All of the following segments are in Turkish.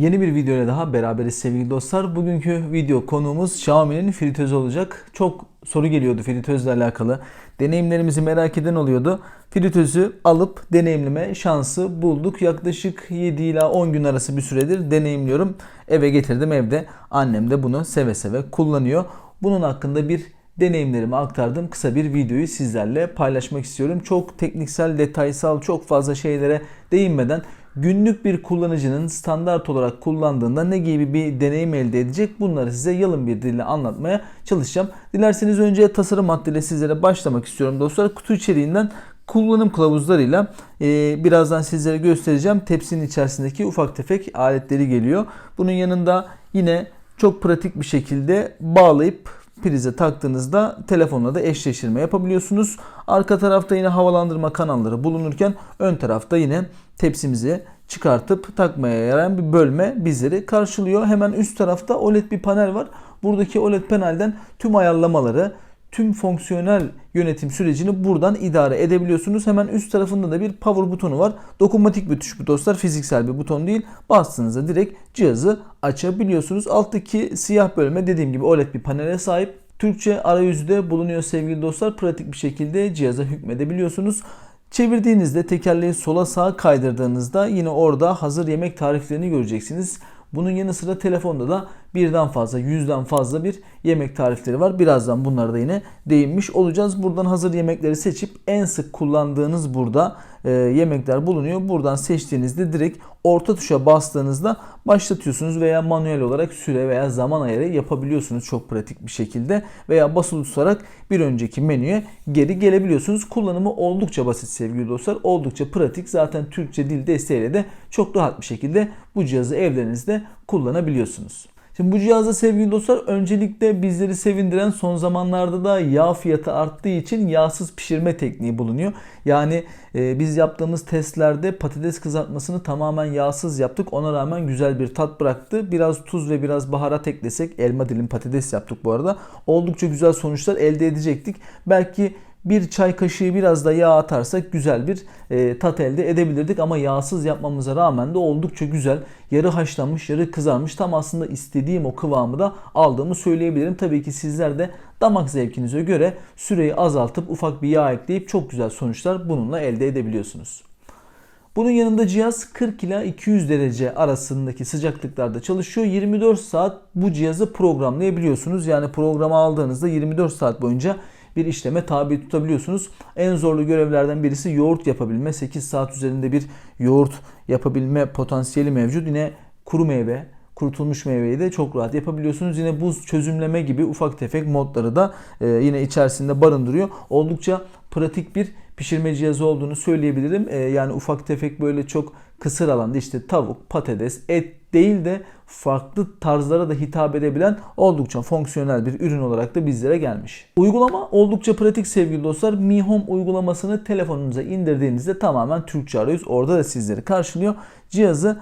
Yeni bir video daha beraberiz sevgili dostlar. Bugünkü video konuğumuz Xiaomi'nin fritözü olacak. Çok soru geliyordu fritözle alakalı. Deneyimlerimizi merak eden oluyordu. Fritözü alıp deneyimleme şansı bulduk. Yaklaşık 7 ila 10 gün arası bir süredir deneyimliyorum. Eve getirdim evde. Annem de bunu seve seve kullanıyor. Bunun hakkında bir deneyimlerimi aktardım. Kısa bir videoyu sizlerle paylaşmak istiyorum. Çok tekniksel, detaysal, çok fazla şeylere değinmeden günlük bir kullanıcının standart olarak kullandığında ne gibi bir deneyim elde edecek bunları size yalın bir dille anlatmaya çalışacağım. Dilerseniz önce tasarım maddeyle sizlere başlamak istiyorum dostlar. Kutu içeriğinden kullanım kılavuzlarıyla e, birazdan sizlere göstereceğim. Tepsinin içerisindeki ufak tefek aletleri geliyor. Bunun yanında yine çok pratik bir şekilde bağlayıp prize taktığınızda telefonla da eşleştirme yapabiliyorsunuz. Arka tarafta yine havalandırma kanalları bulunurken ön tarafta yine tepsimizi çıkartıp takmaya yarayan bir bölme bizleri karşılıyor. Hemen üst tarafta OLED bir panel var. Buradaki OLED panelden tüm ayarlamaları, tüm fonksiyonel yönetim sürecini buradan idare edebiliyorsunuz. Hemen üst tarafında da bir power butonu var. Dokunmatik bir tuş bu dostlar. Fiziksel bir buton değil. Bastığınızda direkt cihazı açabiliyorsunuz. Alttaki siyah bölme dediğim gibi OLED bir panele sahip. Türkçe arayüzü de bulunuyor sevgili dostlar. Pratik bir şekilde cihaza hükmedebiliyorsunuz. Çevirdiğinizde tekerleği sola sağa kaydırdığınızda yine orada hazır yemek tariflerini göreceksiniz. Bunun yanı sıra telefonda da birden fazla, yüzden fazla bir yemek tarifleri var. Birazdan bunlara da yine değinmiş olacağız. Buradan hazır yemekleri seçip en sık kullandığınız burada e, yemekler bulunuyor. Buradan seçtiğinizde direkt orta tuşa bastığınızda başlatıyorsunuz veya manuel olarak süre veya zaman ayarı yapabiliyorsunuz çok pratik bir şekilde veya basılı tutarak bir önceki menüye geri gelebiliyorsunuz. Kullanımı oldukça basit sevgili dostlar. Oldukça pratik. Zaten Türkçe dil desteğiyle de çok rahat bir şekilde bu cihazı evlerinizde kullanabiliyorsunuz. Şimdi bu cihazda sevgili dostlar öncelikle bizleri sevindiren son zamanlarda da yağ fiyatı arttığı için yağsız pişirme tekniği bulunuyor. Yani e, biz yaptığımız testlerde patates kızartmasını tamamen yağsız yaptık. Ona rağmen güzel bir tat bıraktı. Biraz tuz ve biraz baharat eklesek elma dilim patates yaptık bu arada. Oldukça güzel sonuçlar elde edecektik. Belki bir çay kaşığı biraz da yağ atarsak güzel bir e, tat elde edebilirdik ama yağsız yapmamıza rağmen de oldukça güzel yarı haşlanmış yarı kızarmış tam aslında istediğim o kıvamı da aldığımı söyleyebilirim. Tabii ki sizler de damak zevkinize göre süreyi azaltıp ufak bir yağ ekleyip çok güzel sonuçlar bununla elde edebiliyorsunuz. Bunun yanında cihaz 40 ila 200 derece arasındaki sıcaklıklarda çalışıyor. 24 saat bu cihazı programlayabiliyorsunuz. Yani programı aldığınızda 24 saat boyunca bir işleme tabi tutabiliyorsunuz. En zorlu görevlerden birisi yoğurt yapabilme. 8 saat üzerinde bir yoğurt yapabilme potansiyeli mevcut. Yine kuru meyve, kurutulmuş meyveyi de çok rahat yapabiliyorsunuz. Yine buz çözümleme gibi ufak tefek modları da e, yine içerisinde barındırıyor. Oldukça pratik bir pişirme cihazı olduğunu söyleyebilirim. E, yani ufak tefek böyle çok kısır alanda işte tavuk, patates, et değil de farklı tarzlara da hitap edebilen oldukça fonksiyonel bir ürün olarak da bizlere gelmiş. Uygulama oldukça pratik sevgili dostlar. Mi Home uygulamasını telefonunuza indirdiğinizde tamamen Türkçe arayüz orada da sizleri karşılıyor. Cihazı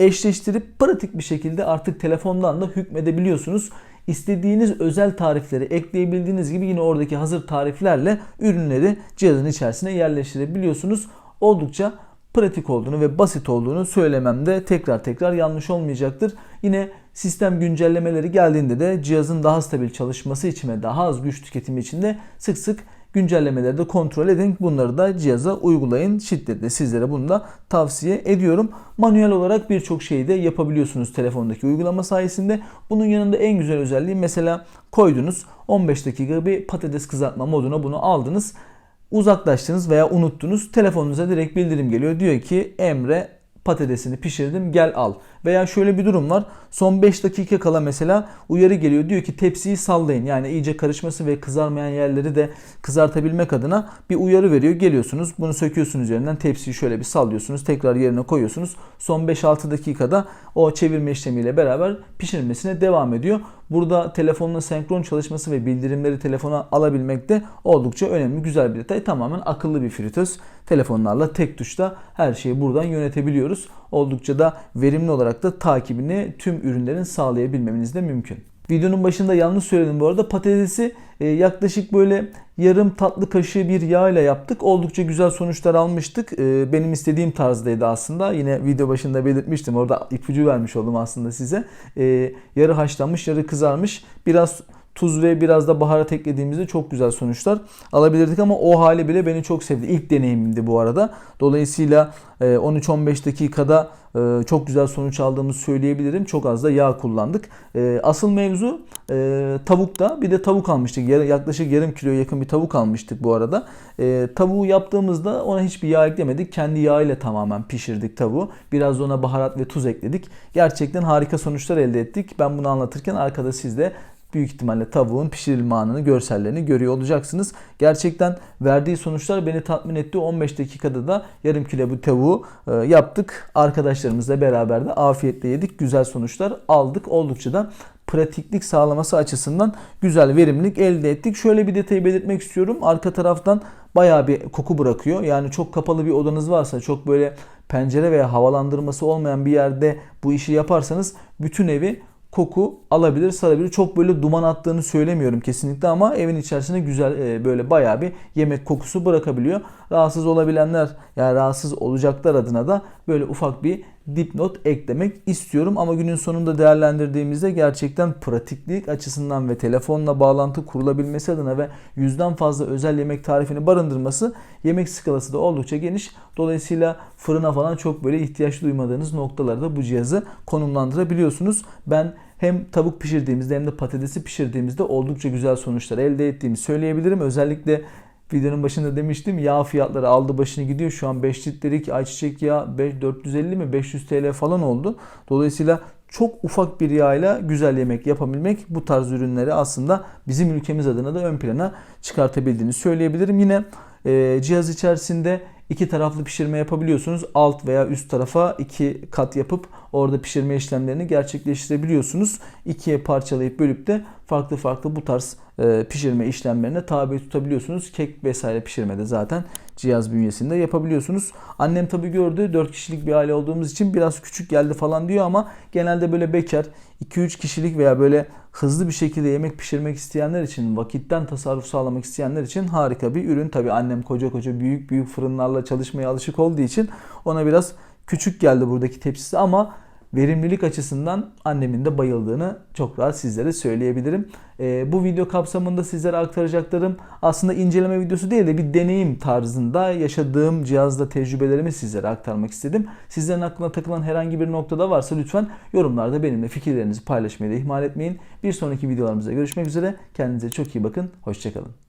eşleştirip pratik bir şekilde artık telefondan da hükmedebiliyorsunuz. İstediğiniz özel tarifleri ekleyebildiğiniz gibi yine oradaki hazır tariflerle ürünleri cihazın içerisine yerleştirebiliyorsunuz. Oldukça pratik olduğunu ve basit olduğunu söylememde tekrar tekrar yanlış olmayacaktır. Yine sistem güncellemeleri geldiğinde de cihazın daha stabil çalışması için ve daha az güç tüketimi için de sık sık güncellemeleri de kontrol edin. Bunları da cihaza uygulayın. Şiddetle sizlere bunu da tavsiye ediyorum. Manuel olarak birçok şeyi de yapabiliyorsunuz telefondaki uygulama sayesinde. Bunun yanında en güzel özelliği mesela koydunuz 15 dakika bir patates kızartma moduna bunu aldınız uzaklaştınız veya unuttunuz. Telefonunuza direkt bildirim geliyor. Diyor ki Emre patatesini pişirdim gel al. Veya şöyle bir durum var. Son 5 dakika kala mesela uyarı geliyor. Diyor ki tepsiyi sallayın. Yani iyice karışması ve kızarmayan yerleri de kızartabilmek adına bir uyarı veriyor. Geliyorsunuz bunu söküyorsunuz üzerinden tepsiyi şöyle bir sallıyorsunuz. Tekrar yerine koyuyorsunuz. Son 5-6 dakikada o çevirme işlemiyle beraber pişirmesine devam ediyor. Burada telefonla senkron çalışması ve bildirimleri telefona alabilmek de oldukça önemli, güzel bir detay. Tamamen akıllı bir fritöz. Telefonlarla tek tuşta her şeyi buradan yönetebiliyoruz. Oldukça da verimli olarak da takibini tüm ürünlerin sağlayabilmemiz de mümkün. Videonun başında yanlış söyledim bu arada. Patatesi e, yaklaşık böyle yarım tatlı kaşığı bir yağ ile yaptık. Oldukça güzel sonuçlar almıştık. E, benim istediğim tarzdaydı aslında. Yine video başında belirtmiştim. Orada ipucu vermiş oldum aslında size. E, yarı haşlanmış, yarı kızarmış. Biraz tuz ve biraz da baharat eklediğimizde çok güzel sonuçlar alabilirdik ama o hali bile beni çok sevdi. İlk deneyimimdi bu arada. Dolayısıyla 13-15 dakikada çok güzel sonuç aldığımızı söyleyebilirim. Çok az da yağ kullandık. Asıl mevzu tavukta. Bir de tavuk almıştık. Yaklaşık yarım kiloya yakın bir tavuk almıştık bu arada. Tavuğu yaptığımızda ona hiçbir yağ eklemedik. Kendi yağ ile tamamen pişirdik tavuğu. Biraz ona baharat ve tuz ekledik. Gerçekten harika sonuçlar elde ettik. Ben bunu anlatırken arkada siz de büyük ihtimalle tavuğun pişirilme anını, görsellerini görüyor olacaksınız. Gerçekten verdiği sonuçlar beni tatmin etti. 15 dakikada da yarım kilo bu tavuğu e, yaptık. Arkadaşlarımızla beraber de afiyetle yedik. Güzel sonuçlar aldık. Oldukça da pratiklik sağlaması açısından güzel verimlilik elde ettik. Şöyle bir detayı belirtmek istiyorum. Arka taraftan bayağı bir koku bırakıyor. Yani çok kapalı bir odanız varsa, çok böyle pencere veya havalandırması olmayan bir yerde bu işi yaparsanız bütün evi koku alabilir, sarabilir. Çok böyle duman attığını söylemiyorum kesinlikle ama evin içerisinde güzel e, böyle bayağı bir yemek kokusu bırakabiliyor. Rahatsız olabilenler yani rahatsız olacaklar adına da böyle ufak bir dipnot eklemek istiyorum. Ama günün sonunda değerlendirdiğimizde gerçekten pratiklik açısından ve telefonla bağlantı kurulabilmesi adına ve yüzden fazla özel yemek tarifini barındırması yemek skalası da oldukça geniş. Dolayısıyla fırına falan çok böyle ihtiyaç duymadığınız noktalarda bu cihazı konumlandırabiliyorsunuz. Ben hem tavuk pişirdiğimizde hem de patatesi pişirdiğimizde oldukça güzel sonuçlar elde ettiğimi söyleyebilirim. Özellikle videonun başında demiştim yağ fiyatları aldı başını gidiyor. Şu an 5 litrelik ayçiçek yağı 450 mi 500 TL falan oldu. Dolayısıyla çok ufak bir yağla güzel yemek yapabilmek bu tarz ürünleri aslında bizim ülkemiz adına da ön plana çıkartabildiğini söyleyebilirim. Yine e, cihaz içerisinde iki taraflı pişirme yapabiliyorsunuz. Alt veya üst tarafa iki kat yapıp orada pişirme işlemlerini gerçekleştirebiliyorsunuz. İkiye parçalayıp bölüp de farklı farklı bu tarz e, pişirme işlemlerine tabi tutabiliyorsunuz. Kek vesaire pişirmede zaten cihaz bünyesinde yapabiliyorsunuz. Annem tabi gördü 4 kişilik bir aile olduğumuz için biraz küçük geldi falan diyor ama genelde böyle bekar 2-3 kişilik veya böyle hızlı bir şekilde yemek pişirmek isteyenler için, vakitten tasarruf sağlamak isteyenler için harika bir ürün. Tabi annem koca koca büyük büyük fırınlarla çalışmaya alışık olduğu için ona biraz küçük geldi buradaki tepsisi ama verimlilik açısından annemin de bayıldığını çok rahat sizlere söyleyebilirim. E, bu video kapsamında sizlere aktaracaklarım aslında inceleme videosu değil de bir deneyim tarzında yaşadığım cihazda tecrübelerimi sizlere aktarmak istedim. Sizlerin aklına takılan herhangi bir noktada varsa lütfen yorumlarda benimle fikirlerinizi paylaşmayı da ihmal etmeyin. Bir sonraki videolarımızda görüşmek üzere. Kendinize çok iyi bakın. Hoşçakalın.